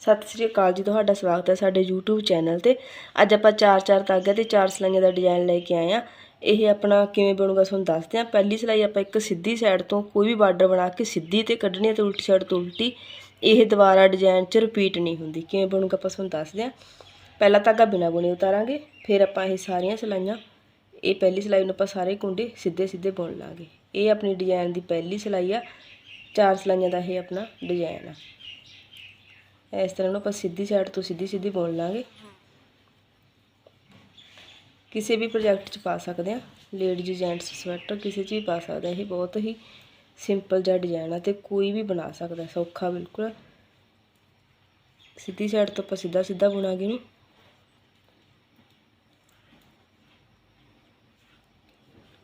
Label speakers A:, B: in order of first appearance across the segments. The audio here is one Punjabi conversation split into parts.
A: ਸਤਿ ਸ੍ਰੀ ਅਕਾਲ ਜੀ, ਤੁਹਾਡਾ ਸਵਾਗਤ ਹੈ ਸਾਡੇ YouTube ਚੈਨਲ ਤੇ। ਅੱਜ ਆਪਾਂ ਚਾਰ ਚਾਰ ਧਾਗੇ ਤੇ ਚਾਰ ਸਲਾਈਆਂ ਦਾ ਡਿਜ਼ਾਈਨ ਲੈ ਕੇ ਆਏ ਆ ਇਹ ਆਪਣਾ ਕਿਵੇਂ ਬਣੂਗਾ ਤੁਹਾਨੂੰ ਦੱਸਦੇ ਆ ਪਹਿਲੀ ਸਲਾਈ ਆਪਾਂ ਇੱਕ ਸਿੱਧੀ ਸਾਈਡ ਤੋਂ ਕੋਈ ਵੀ ਬਾਰਡਰ ਬਣਾ ਕੇ ਸਿੱਧੀ ਤੇ ਕੱਢਣੀ ਹੈ ਤੇ ਉਲਟੀ ਸਾਈਡ ਤੋਂ ਉਲਟੀ। ਇਹ ਦੁਬਾਰਾ ਡਿਜ਼ਾਈਨ 'ਚ ਰਿਪੀਟ ਨਹੀਂ ਹੁੰਦੀ। ਕਿਵੇਂ ਬਣੂਗਾ ਆਪਾਂ ਤੁਹਾਨੂੰ ਦੱਸਦੇ ਆ ਪਹਿਲਾ ਧਾਗਾ ਬਿਨਾ ਬੁਣੇ ਉਤਾਰਾਂਗੇ। ਫਿਰ ਆਪਾਂ ਇਹ ਸਾਰੀਆਂ ਸਲਾਈਆਂ, ਇਹ ਪਹਿਲੀ ਸਲਾਈ ਨੂੰ ਆਪਾਂ ਸਾਰੇ ਕੁੰਡੇ ਸਿੱਧੇ ਸਿੱਧੇ ਬੁਣ ਲਾਂਗੇ। ਇਹ ਆਪਣੀ ਡਿਜ਼ਾਈਨ ਦੀ ਪਹਿਲੀ ਸਲਾਈ ਆ। ਚਾਰ ਸਲਾਈਆਂ ਦਾ ਇਹ ਆਪਣਾ ਡਿਜ਼ਾਈਨ ਆ। ਇਸ ਤਰ੍ਹਾਂ ਨੂੰ ਆਪਾਂ ਸਿੱਧੀ ਸਾਈਡ ਤੋਂ ਸਿੱਧੀ ਸਿੱਧੀ ਬੁਣ ਲਾਂਗੇ। ਕਿਸੇ ਵੀ ਪ੍ਰੋਜੈਕਟ 'ਚ ਪਾ ਸਕਦੇ ਆ ਲੇਡੀਜ਼ ਜੈਂਟਸ ਸਵੈਟਰ ਕਿਸੇ 'ਚ ਵੀ ਪਾ ਸਕਦੇ ਸਕਦਾ ਇਹ ਬਹੁਤ ਹੀ ਸਿੰਪਲ ਜਿਹਾ ਡਿਜ਼ਾਈਨ ਆ ਤੇ ਕੋਈ ਵੀ ਬਣਾ ਸਕਦਾ, ਸੌਖਾ ਬਿਲਕੁਲ। ਸਿੱਧੀ ਸਾਈਡ ਤੋਂ ਆਪਾਂ ਸਿੱਧਾ ਸਿੱਧਾ ਬੁਣਾਂਗੇ ਇਹਨੂੰ।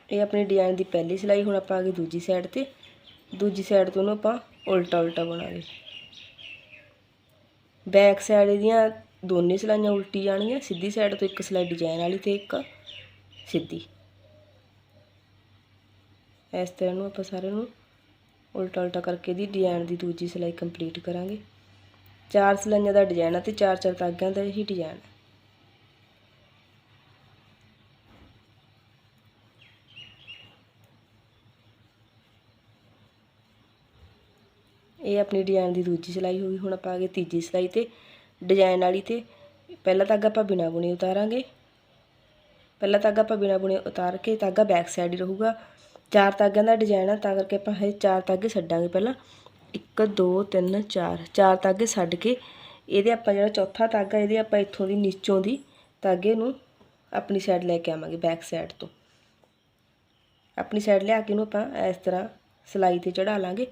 A: ਇਹ ਆਪਣੀ ਡਿਜ਼ਾਈਨ ਦੀ ਪਹਿਲੀ ਸਿਲਾਈ, ਹੁਣ ਆਪਾਂ ਆ ਗਏ ਦੂਜੀ ਸਾਈਡ ਤੇ। ਦੂਜੀ ਸਾਈਡ ਤੋਂ ਉਹਨੂੰ ਆਪਾਂ ਉਲਟਾ ਉਲਟਾ ਬਣਾਂਗੇ। ਬੈਕ ਸਾਈਡ ਇਹਦੀਆਂ ਦੋਨੇ ਸਲਾਈਆਂ ਉਲਟੀ ਜਾਣਗੀਆਂ, ਸਿੱਧੀ ਸਾਈਡ ਤੋਂ ਇੱਕ ਸਲਾਈ ਡਿਜ਼ਾਈਨ ਵਾਲੀ ਤੇ ਇੱਕ ਸਿੱਧੀ। ਇਸ ਤਰ੍ਹਾਂ ਨੂੰ ਆਪਾਂ ਸਾਰੇ ਨੂੰ ਉਲਟਾ ਉਲਟਾ ਕਰਕੇ ਦੀ ਡਿਜ਼ਾਈਨ ਦੀ ਦੂਜੀ ਸਲਾਈ ਕੰਪਲੀਟ ਕਰਾਂਗੇ। ਚਾਰ ਸਲਾਈਆਂ ਦਾ ਡਿਜ਼ਾਈਨ ਆ ਤੇ ਚਾਰ ਚਾਰ ਤਾਗਿਆਂ ਦਾ ਹੀ ਡਿਜ਼ਾਈਨ ਹੈ ਇਹ ਆਪਣੀ ਡਿਜ਼ਾਈਨ ਦੀ ਦੂਜੀ ਸਿਲਾਈ ਹੋ ਗਈ। ਹੁਣ ਆਪਾਂ ਆ ਗਏ ਤੀਜੀ ਸਿਲਾਈ ਤੇ ਡਿਜ਼ਾਈਨ ਵਾਲੀ ਤੇ। ਪਹਿਲਾ ਧਾਗਾ ਆਪਾਂ ਬਿਨਾ ਬੁਣੇ ਉਤਾਰਾਂਗੇ। ਪਹਿਲਾ ਧਾਗਾ ਆਪਾਂ ਬਿਨਾ ਬੁਣੇ ਉਤਾਰ ਕੇ ਧਾਗਾ ਬੈਕ ਸਾਈਡ ਹੀ ਰਹੂਗਾ। ਚਾਰ ਧਾਗਿਆਂ ਦਾ ਡਿਜ਼ਾਈਨ ਆ, ਤਾਂ ਕਰਕੇ ਆਪਾਂ ਇਹ ਚਾਰ ਧਾਗੇ ਛੱਡਾਂਗੇ ਪਹਿਲਾਂ। 1 2 3 4 ਚਾਰ ਧਾਗੇ ਛੱਡ ਕੇ ਇਹਦੇ ਆਪਾਂ ਜਿਹੜਾ ਚੌਥਾ ਧਾਗਾ ਇਹਦੇ ਆਪਾਂ ਇੱਥੋਂ ਦੀ ਨੀਚੋਂ ਦੀ ਧਾਗੇ ਨੂੰ ਆਪਣੀ ਸਾਈਡ ਲੈ ਕੇ ਆਵਾਂਗੇ ਬੈਕ ਸਾਈਡ ਤੋਂ। ਆਪਣੀ ਸਾਈਡ ਲਿਆ ਕੇ ਇਹਨੂੰ ਆਪਾਂ ਇਸ ਤਰ੍ਹਾਂ ਸਿਲਾਈ ਤੇ ਚੜਾ ਲਾਂਗੇ।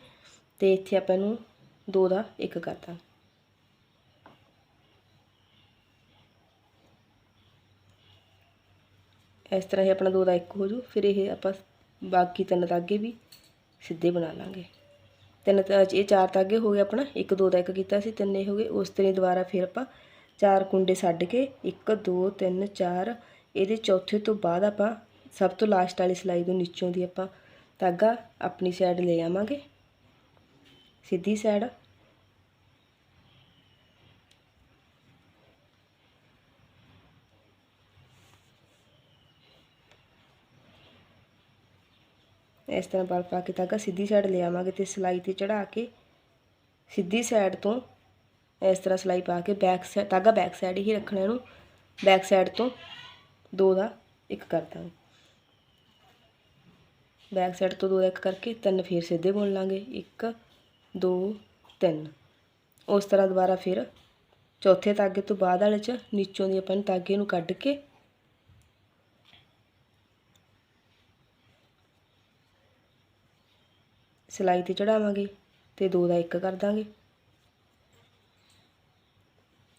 A: ਤੇ ਇੱਥੇ ਆਪਾਂ ਇਹਨੂੰ ਦੋ ਦਾ ਇੱਕ ਕਰ ਦਾਂਗੇ ਇਸ ਤਰ੍ਹਾਂ ਹੀ ਆਪਣਾ ਦੋ ਦਾ ਇੱਕ ਹੋ ਜੂ ਫਿਰ ਇਹ ਆਪਾਂ ਬਾਕੀ ਤਿੰਨ ਧਾਗੇ ਵੀ ਸਿੱਧੇ ਬਣਾ ਲਾਂਗੇ। ਤਿੰਨ ਇਹ ਚਾਰ ਧਾਗੇ ਹੋ ਗਏ ਆਪਣਾ, ਇੱਕ ਦੋ ਦਾ ਇੱਕ ਕੀਤਾ ਸੀ, ਤਿੰਨ ਇਹ ਹੋ ਗਏ। ਉਸ ਤਰ੍ਹਾਂ ਦੁਬਾਰਾ ਫਿਰ ਆਪਾਂ ਚਾਰ ਕੁੰਡੇ ਛੱਡ ਕੇ 1 2 3 4 ਇਹਦੇ ਚੌਥੇ ਤੋਂ ਬਾਅਦ ਆਪਾਂ ਸਭ ਤੋਂ ਲਾਸਟ ਵਾਲੀ ਸਲਾਈ ਤੋਂ ਨੀਚੋਂ ਦੀ ਆਪਾਂ ਧਾਗਾ ਆਪਣੀ ਸਾਈਡ ਲੈ ਆਵਾਂਗੇ। ਸਿੱਧੀ ਸਾਈਡ ਇਸ ਤਰ੍ਹਾਂ ਬਲ ਪਾ ਕੇ ਧਾਗਾ ਸਿੱਧੀ ਸਾਈਡ ਲੈ ਆਵਾਂਗੇ ਤੇ ਸਿਲਾਈ ਤੇ ਚੜਾ ਕੇ ਸਿੱਧੀ ਸਾਈਡ ਤੋਂ ਇਸ ਤਰ੍ਹਾਂ ਸਿਲਾਈ ਪਾ ਕੇ ਬੈਕ ਸਾਈਡ ਧਾਗਾ ਬੈਕ ਸਾਈਡ ਹੀ ਰੱਖਣਾ ਇਹਨੂੰ। ਬੈਕ ਸਾਈਡ ਤੋਂ ਦੋ ਦਾ ਇੱਕ ਕਰ ਦਾਂਗੇ। ਬੈਕ ਸਾਈਡ ਤੋਂ ਦੋ ਦਾ ਇੱਕ ਕਰਕੇ ਤਿੰਨ ਫੇਰ ਸਿੱਧੇ ਬੁਣ ਲਾਂਗੇ। ਇੱਕ 2 3 ਉਸ ਤਰ੍ਹਾਂ ਦੁਬਾਰਾ ਫਿਰ ਚੌਥੇ ਤਾਗੇ ਤੋਂ ਬਾਅਦ ਵਾਲੇ ਚ ਨੀਚੋਂ ਦੀ ਆਪਾਂ ਧਾਗੇ ਨੂੰ ਕੱਢ ਕੇ ਸਿਲਾਈ ਤੇ ਚੜਾਵਾਂਗੇ ਤੇ ਦੋ ਦਾ ਇੱਕ ਕਰ ਦਾਂਗੇ।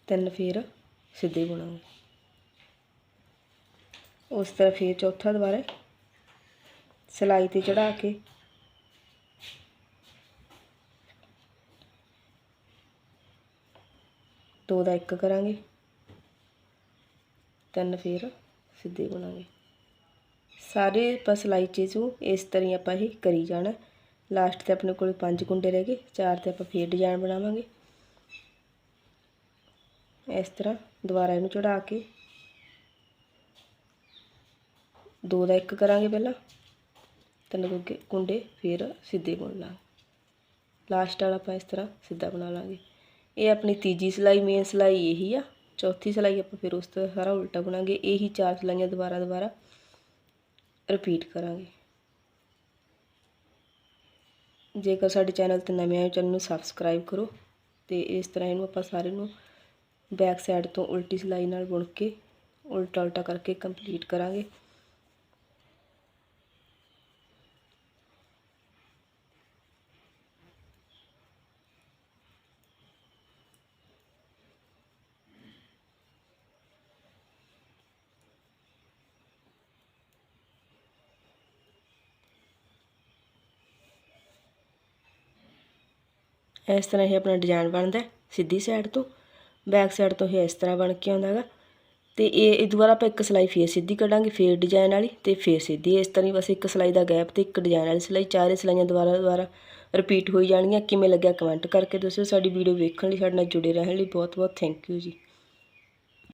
A: ਤਿੰਨ ਫੇਰ ਸਿੱਧੇ ਬੁਣਾਂਗੇ। ਉਸ ਤਰ੍ਹਾਂ ਫੇਰ ਚੌਥਾ ਦੁਬਾਰਾ ਸਿਲਾਈ ਤੇ ਚੜਾ ਕੇ ਦੋ ਦਾ ਇੱਕ ਕਰਾਂਗੇ। ਤਿੰਨ ਫਿਰ ਸਿੱਧੇ ਬਣਾਂਗੇ। ਸਾਰੇ ਆਪਾਂ ਸਿਲਾਈ ਚੀਜ਼ ਨੂੰ ਇਸ ਤਰ੍ਹਾਂ ਹੀ ਆਪਾਂ ਇਹ ਕਰੀ ਜਾਣਾ। ਲਾਸਟ ਤੇ ਆਪਣੇ ਕੋਲ ਪੰਜ ਕੁੰਡੇ ਰਹਿ ਗਏ, ਚਾਰ ਤੇ ਆਪਾਂ ਫੇਰ ਡਿਜ਼ਾਈਨ ਬਣਾਵਾਂਗੇ। ਇਸ ਤਰ੍ਹਾਂ ਦੁਬਾਰਾ ਇਹਨੂੰ ਚੜਾ ਕੇ ਦੋ ਦਾ ਇੱਕ ਕਰਾਂਗੇ ਪਹਿਲਾਂ। ਤਿੰਨ ਕੁੰਡੇ ਫੇਰ ਸਿੱਧੇ ਬੁਣ ਲਾਂਗੇ। ਲਾਸਟ ਵਾਲਾ ਆਪਾਂ ਇਸ ਤਰ੍ਹਾਂ ਸਿੱਧਾ ਬਣਾ ਲਾਂਗੇ। ਇਹ ਆਪਣੀ ਤੀਜੀ ਸਿਲਾਈ, ਮੇਨ ਸਿਲਾਈ ਇਹੀ ਆ। ਚੌਥੀ ਸਿਲਾਈ ਆਪਾਂ ਫਿਰ ਉਸ ਤੋਂ ਸਾਰਾ ਉਲਟਾ ਬਣਾਂਗੇ। ਇਹੀ ਚਾਰ ਸਿਲਾਈਆਂ ਦੁਬਾਰਾ ਦੁਬਾਰਾ ਰਿਪੀਟ ਕਰਾਂਗੇ। ਜੇਕਰ ਸਾਡੇ ਚੈਨਲ ਤੇ ਨਵੇਂ ਆਏ ਚੈਨਲ ਨੂੰ ਸਬਸਕ੍ਰਾਈਬ ਕਰੋ ਤੇ ਇਸ ਤਰ੍ਹਾਂ ਇਹਨੂੰ ਆਪਾਂ ਸਾਰੇ ਨੂੰ ਬੈਕ ਸਾਈਡ ਤੋਂ ਉਲਟੀ ਸਿਲਾਈ ਨਾਲ ਬੁਣ ਕੇ ਉਲਟਾ ਉਲਟਾ ਕਰਕੇ ਕੰਪਲੀਟ ਕਰਾਂਗੇ। ਇਸ ਤਰ੍ਹਾਂ ਇਹ ਆਪਣਾ ਡਿਜ਼ਾਈਨ ਬਣਦਾ ਸਿੱਧੀ ਸਾਈਡ ਤੋਂ ਬੈਕ ਸਾਈਡ ਤੋਂ ਇਹ ਇਸ ਤਰ੍ਹਾਂ ਬਣ ਕੇ ਆਉਂਦਾ ਹੈਗਾ। ਤੇ ਇਹ ਇਹ ਦੁਬਾਰਾ ਆਪਾਂ ਇੱਕ ਸਲਾਈ ਫੇਰ ਸਿੱਧੀ ਕੱਢਾਂਗੇ, ਫੇਰ ਡਿਜ਼ਾਈਨ ਵਾਲੀ ਤੇ ਫੇਰ ਸਿੱਧੀ। ਇਸ ਤਰ੍ਹਾਂ ਹੀ ਬਸ ਇੱਕ ਸਲਾਈ ਦਾ ਗੈਪ ਤੇ ਇੱਕ ਡਿਜ਼ਾਈਨ ਵਾਲੀ ਸਲਾਈ। ਚਾਰੇ ਸਲਾਈਆਂ ਦੁਬਾਰਾ ਦੁਬਾਰਾ ਰਿਪੀਟ ਹੋਈ ਜਾਣਗੀਆਂ। ਕਿਵੇਂ ਲੱਗਿਆ ਕਮੈਂਟ ਕਰਕੇ ਦੱਸਿਓ। ਸਾਡੀ ਵੀਡੀਓ ਵੇਖਣ ਲਈ, ਸਾਡੇ ਨਾਲ ਜੁੜੇ ਰਹਿਣ ਲਈ ਬਹੁਤ ਬਹੁਤ ਥੈਂਕ ਯੂ ਜੀ।